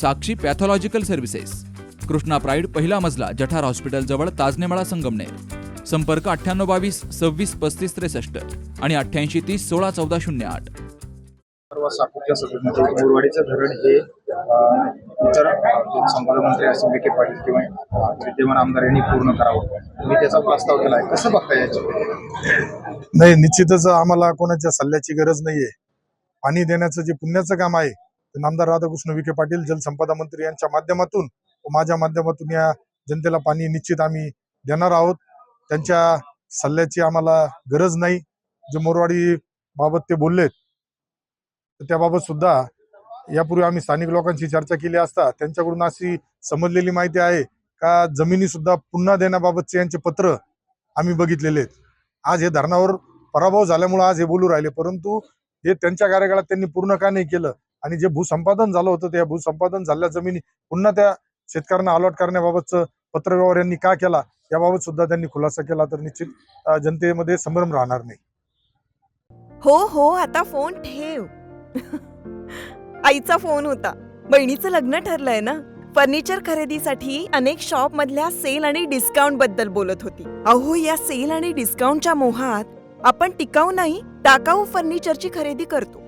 Sakshi pathological services. Krishna pride पहिला मजला जठार hospital जवळ ताजनेमाळा संगमनेर. संपर्क अठ्ठ्याण्णव बावीस सव्वीस पस्तीस त्रेसष्ट आणि अठ्ठ्याऐंशी तीस सोळा चौदा शून्य आठ. सर्व सापूरच्या धरण हे इतर अं, संपादक असेल विखे पाटील किंवा विद्यमान आमदार यांनी पूर्ण करावं. तुम्ही त्याचा प्रस्ताव केला आहे कसं बघता याच्यावर नाही निश्चितच आम्हाला कोणाच्या सल्ल्याची गरज नाहीये. पाणी देण्याचं जे पुण्याचं काम आहे नामदार राधाकृष्ण विखे पाटील जलसंपदा मंत्री यांच्या माध्यमातून व माझ्या माध्यमातून या जनतेला पाणी निश्चित आम्ही देणार आहोत. त्यांच्या सल्ल्याची आम्हाला गरज नाही. जे मोरवाडी बाबत ते बोललेत तर त्याबाबत सुद्धा यापूर्वी आम्ही स्थानिक लोकांशी चर्चा केली असता त्यांच्याकडून अशी समजलेली माहिती आहे का जमिनी सुद्धा पुन्हा देण्याबाबतचे यांचे पत्र आम्ही बघितलेले आहेत. आज हे धरणावर पराभव झाल्यामुळे आज हे बोलू राहिले परंतु हे त्यांच्या कार्यकाळात त्यांनी पूर्ण का नाही केलं आणि जे भूसंपादन झालं होतं त्या भूसंपादन झालेल्या जमिनी पुन्हा त्या शेतकऱ्यांना अलॉट करण्याबाबतचं पत्रव्यवहार यांनी का केला याबाबत सुद्धा त्यांनी खुलासा केला तर निश्चित जनतेमध्ये संभ्रम राहणार नाही. हो हो आता फोन ठेव. आईचा फोन होता. बहिणीचं लग्न ठरलंय ना? फर्निचर खरेदीसाठी अनेक शॉप मधल्या सेल आणि डिस्काउंटबद्दल बोलत होती. अहो या सेल आणि डिस्काउंटच्या मोहात आपण टिकाऊ नाही टाकाऊ फर्निचरची खरेदी करतो.